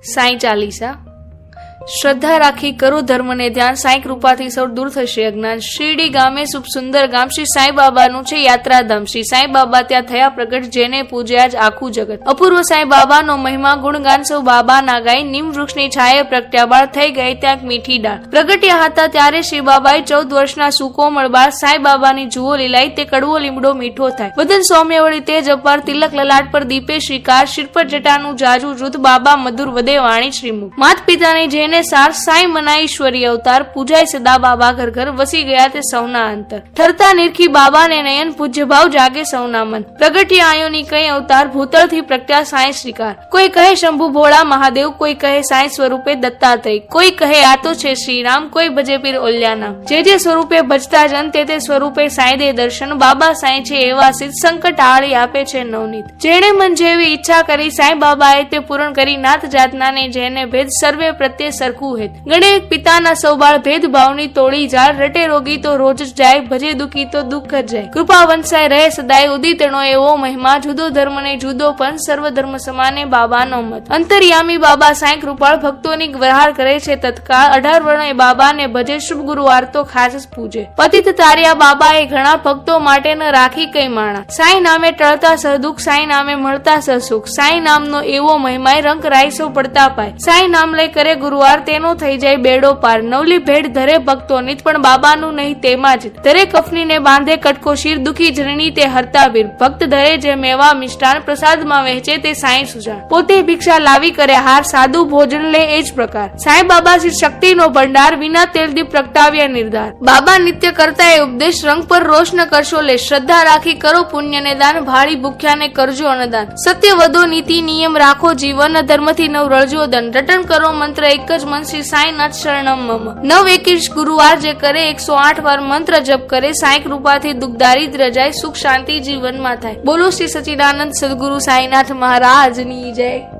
સાંઈ ચાલીસા. શ્રદ્ધા રાખી કરો ધર્મને ધ્યાન. સાંઈ કૃપાથી સૌ દૂર થશે અજ્ઞાન. શિરડી ગામે શુભ સુંદર ગામ શ્રી સાંઈ બાબાનું છે યાત્રાધામ. શ્રી સાંઈ બાબા ત્યાં થયા પ્રગટ, જેને પૂજ્યા જ આખું જગત. અપૂર્વ સાંઈ બાબાનો મહિમા, ગુણગાન સૌ બાબા ના ગાય નિમ વૃક્ષની છાયે પ્રગટ્યા બાળ થઈ ગઈ ત્યાં મીઠી ડાળ પ્રગટ્યા હતા ત્યારે શ્રી બાબાએ ચૌદ વર્ષના સુકોમળ બાળ સાંઈ બાબાની જુઓ લીલાઈ. તે કડવો લીમડો મીઠો થાય. વદન સૌમ્ય વળી તેજ અપાર તિલક લલાટ પર દીપે શ્રીકાર. શિર પર જટાનું જાજુ જુદ બાબા મધુર વદે વાણી શ્રીમુખ. માત પિતાની જેને સાર સાઈ મના અવતાર પૂજાય સદા બાબા ઘર ઘર વસી ગયા તે સૌના અંતર ઠરતા નિરખી બાબાને નયન પૂજ્ય ભાવ જાગે સૌના મન. પ્રગટી આયોની કઈ અવતાર ભૂતળથી પ્રગટ્યા સાંઈ શ્રીકાર. કોઈ કહે શંભુ ભોળા મહાદેવ, કોઈ કહે સાંઈ સ્વરૂપે દત્તાત્રેય. કોઈ કહે આ તો છે શ્રીરામ, કોઈ ભજે પીર ઓલ્યાના જે જે સ્વરૂપે ભજતા જન તે તે સ્વરૂપે સાંઈ દે દર્શન, બાબા સાંઈ છે એવા સિદ્ધ સંકટ આળી આપે છે નવનીત. જેણે મન જેવી ઈચ્છા કરી સાંઈ બાબાએ તે પૂર્ણ કરી નાથ જાતનાને જેને ભેદ સર્વે પ્રત્યે સરખું હેત. ગણે પિતાના સૌબાળ ભેદ ભાવની તોડી જાળ રટે રોગી તો રોજ જ જાય, ભજે દુખી તો દુઃખ જ જાય. કૃપા વંશાય રહે સદાય ઉદિતનો એવો મહિમા, જુદો ધર્મ ને જુદો પણ સર્વ ધર્મ સમાને બાબાનો મત. અંતર્યામી બાબા સાંઈ કૃપાળ ભક્તોની વહાર કરે છે તત્કાળ. અઢાર વર્ણ એ બાબાને ભજે, શુભ ગુરુવાર તો ખાસ પૂજે. પતિત તાર્યા બાબાએ ઘણા ભક્તો માટે ન રાખી કઈ માણા. સાંઈ નામે ટળતા સદુખ સાંઈ નામે મળતા સહસુખ સાંઈ નામનો એવો મહિમાય રંગ રાઈસો પડતા પાય. સાંઈ નામ લઈ કરે ગુરુવાર તેનો થઈ જાય બેડો પાર. નવલી ભેડ ધરે ભક્તો નિત પણ બાબાનું નહીં, તેમાં જ. ધરે કફનીને બાંધે કટકો શિર, દુખી જનની તે હરતાવીર ભક્ત ધરે જે મેવા મિષ્ટાન, પ્રસાદમાં વહેંચે તે સાંઈ સુજાણ. પોતે ભિક્ષા લાવી કરે હાર, સાદું ભોજન લે એ જ પ્રકાર. સાંઈ બાબા શ્રી શક્તિનો ભંડાર, વિના તેલથી પ્રગટાવ્યા નિર્ધાર. બાબા નિત્ય કરતા એ ઉપદેશ, રંગ પર રોષ ન કરશો લે. શ્રદ્ધા રાખી કરો પુણ્યને દાન, ભાળી ભૂખ્યાને કરજો અન્નદાન. સત્ય વધો, નીતિ, નિયમ રાખો, જીવન, ધર્મથી નવ રળજો દન રટન કરો મંત્ર, એક જ મન શ્રી સાંઈનાથ શરણમ મમ. નવ એકવીસ ગુરુવાર જે કરે, એકસો આઠ વાર મંત્ર જપ કરે સાંઈ કૃપાથી દુઃખ દારિદ્ર જાય, સુખ શાંતિ જીવનમાં થાય. બોલો શ્રી સચિદાનંદ સદગુરુ સાંઈનાથ મહારાજની જય.